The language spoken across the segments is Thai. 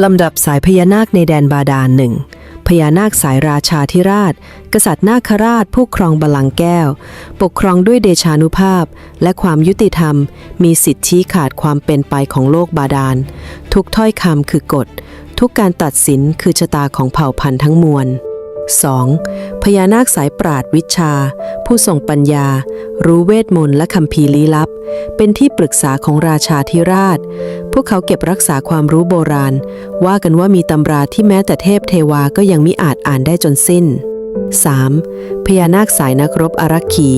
ลำดับสายพญานาคในแดนบาดาลหนึ่งพญานาคสายราชาธิราช กษัตริย์นาคราชผู้ครองบัลลังก์แก้ว ปกครองด้วยเดชานุภาพ และความยุติธรรม มีสิทธิขาดความเป็นไปของโลกบาดาล ทุกถ้อยคำคือกฎ ทุกการตัดสินคือชะตาของเผ่าพันธุ์ทั้งมวล 2. พญานาคสายปราดวิชา ผู้ทรงปัญญา รู้เวทมนต์และคัมภีลี้ลับ เป็นที่ปรึกษาของราชาธิราช พวกเขาเก็บรักษาความรู้โบราณ ว่ากันว่ามีตำราที่แม้แต่เทพเทวาก็ยังมิอาจอ่านได้จนสิ้น 3. พญานาคสายนักรบอารักขี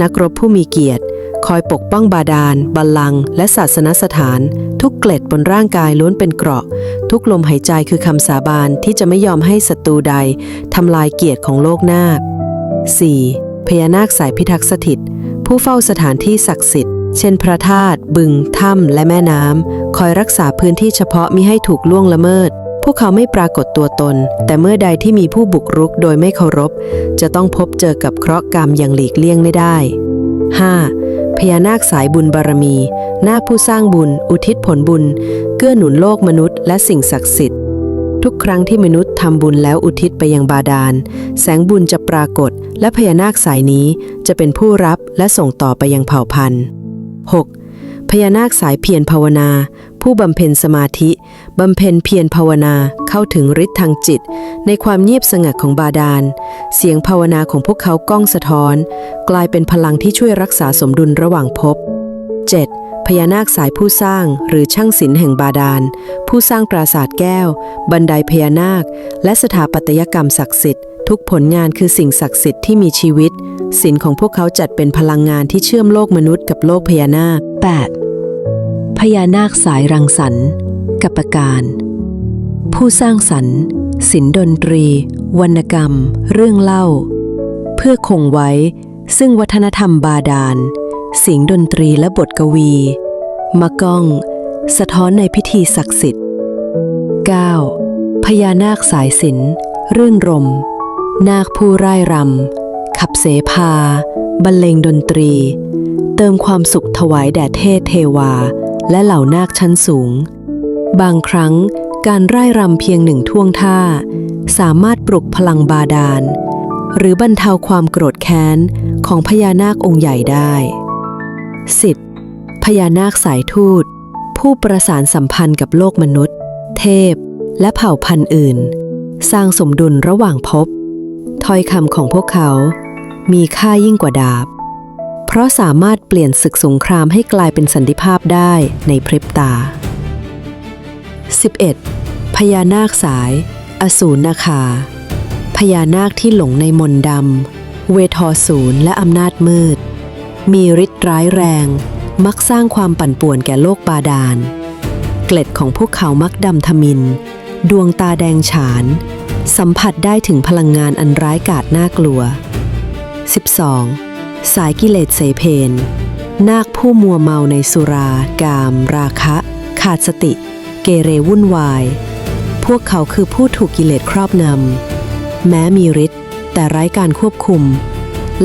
นักรบผู้มีเกียรติ คอยปกป้องบาดาลบัลลังก์และศาสนสถาน ทุกเกล็ดบนร่างกายล้วนเป็นเกราะ ทุกลมหายใจคือคำสาบานที่จะไม่ยอมให้ศัตรูใดทำลายเกียรติของโลกนาค 4. พญานาคสายพิทักษ์สถิต ผู้เฝ้าสถานที่ศักดิ์สิทธิ์ เช่นพระธาตุบึง ถ้ำและแม่น้ำ คอยรักษาพื้นที่เฉพาะมิให้ถูกล่วงละเมิด พวกเขาไม่ปรากฏตัวตน แต่เมื่อใดที่มีผู้บุกรุกโดยไม่เคารพ จะต้องพบเจอกับเคราะห์กรรมอย่างหลีกเลี่ยงไม่ได้ 5. พญานาคสายบุญบารมี นาคผู้สร้างบุญ อุทิศผลบุญ เกื้อหนุนโลกมนุษย์และสิ่งศักดิ์สิทธิ์ ทุกครั้งที่มนุษย์ทำบุญแล้วอุทิศไปยังบาดาล แสงบุญจะปรากฏ และพญานาคสายนี้จะเป็นผู้รับและส่งต่อไปยังเผ่าพันธุ์ 6. พญานาคสายเพียรภาวนา ผู้บำเพ็ญสมาธิ บำเพ็ญเพียรภาวนาเข้าถึงฤทธิ์ทางจิต ในความเงียบสงัดของบาดาล เสียงภาวนาของพวกเขาก้องสะท้อน กลายเป็นพลังที่ช่วยรักษาสมดุลระหว่างภพ 7. พญานาคสายผู้สร้างหรือช่างศิลป์แห่งบาดาล ผู้สร้างปราสาทแก้ว บันไดพญานาค และสถาปัตยกรรมศักดิ์สิทธิ์ ทุกผลงานคือสิ่งศักดิ์สิทธิ์ที่มีชีวิต ศิลป์ของพวกเขาจัดเป็นพลังงานที่เชื่อมโลกมนุษย์กับโลกพญานาค 8. พญานาคสายรังสรรค์กัปการ ผู้สร้างสรรค์ศิลป์ดนตรี วรรณกรรม เรื่องเล่า เพื่อคงไว้ ซึ่งวัฒนธรรมบาดาลเสียงดนตรีและบทกวี มะก้อง สะท้อนในพิธีศักดิ์สิทธิ์ 9. พญานาคสายศิลป์รื่นรม นาคผู้ร่ายรำขับเสพาบรรเลงดนตรี เติมความสุขถวายแด่เทพเทวา และเหล่านาคชั้นสูง บางครั้งการร่ายรำเพียงหนึ่งท่วงท่า สามารถปลุกพลังบาดาล หรือบรรเทาความโกรธแค้นของพญานาคองค์ใหญ่ได้ 10. พญานาคสายทูต ผู้ประสานสัมพันธ์กับโลกมนุษย์ เทพ และเผ่าพันธุ์อื่น สร้างสมดุลระหว่างภพ ถ้อยคำของพวกเขา มีค่ายิ่งกว่าดาบ เพราะสามารถเปลี่ยนศึกสงครามให้กลายเป็นสันติภาพได้ในพริบตา 11. พญานาคสาย อสูรนาคา พญานาคที่หลงในมนต์ดำ เวทอสูรและอำนาจมืด มีฤทธิ์ร้ายแรง มักสร้างความปั่นป่วนแก่โลกบาดาล เกล็ดของพวกเขามักดำทมิน ดวงตาแดงฉาน สัมผัสได้ถึงพลังงานอันร้ายกาจน่ากลัว 12. สายกิเลสเสเพนนาคผู้มัวเมาในสุรา กาม ราคะ ขาดสติ เกเรวุ่นวาย พวกเขาคือผู้ถูกกิเลสครอบงำ แม้มีฤทธิ์แต่ไร้การควบคุม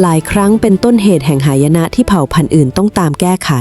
หลายครั้งเป็นต้นเหตุแห่งหายนะที่เผ่าพันธุ์อื่นต้องตามแก้ไข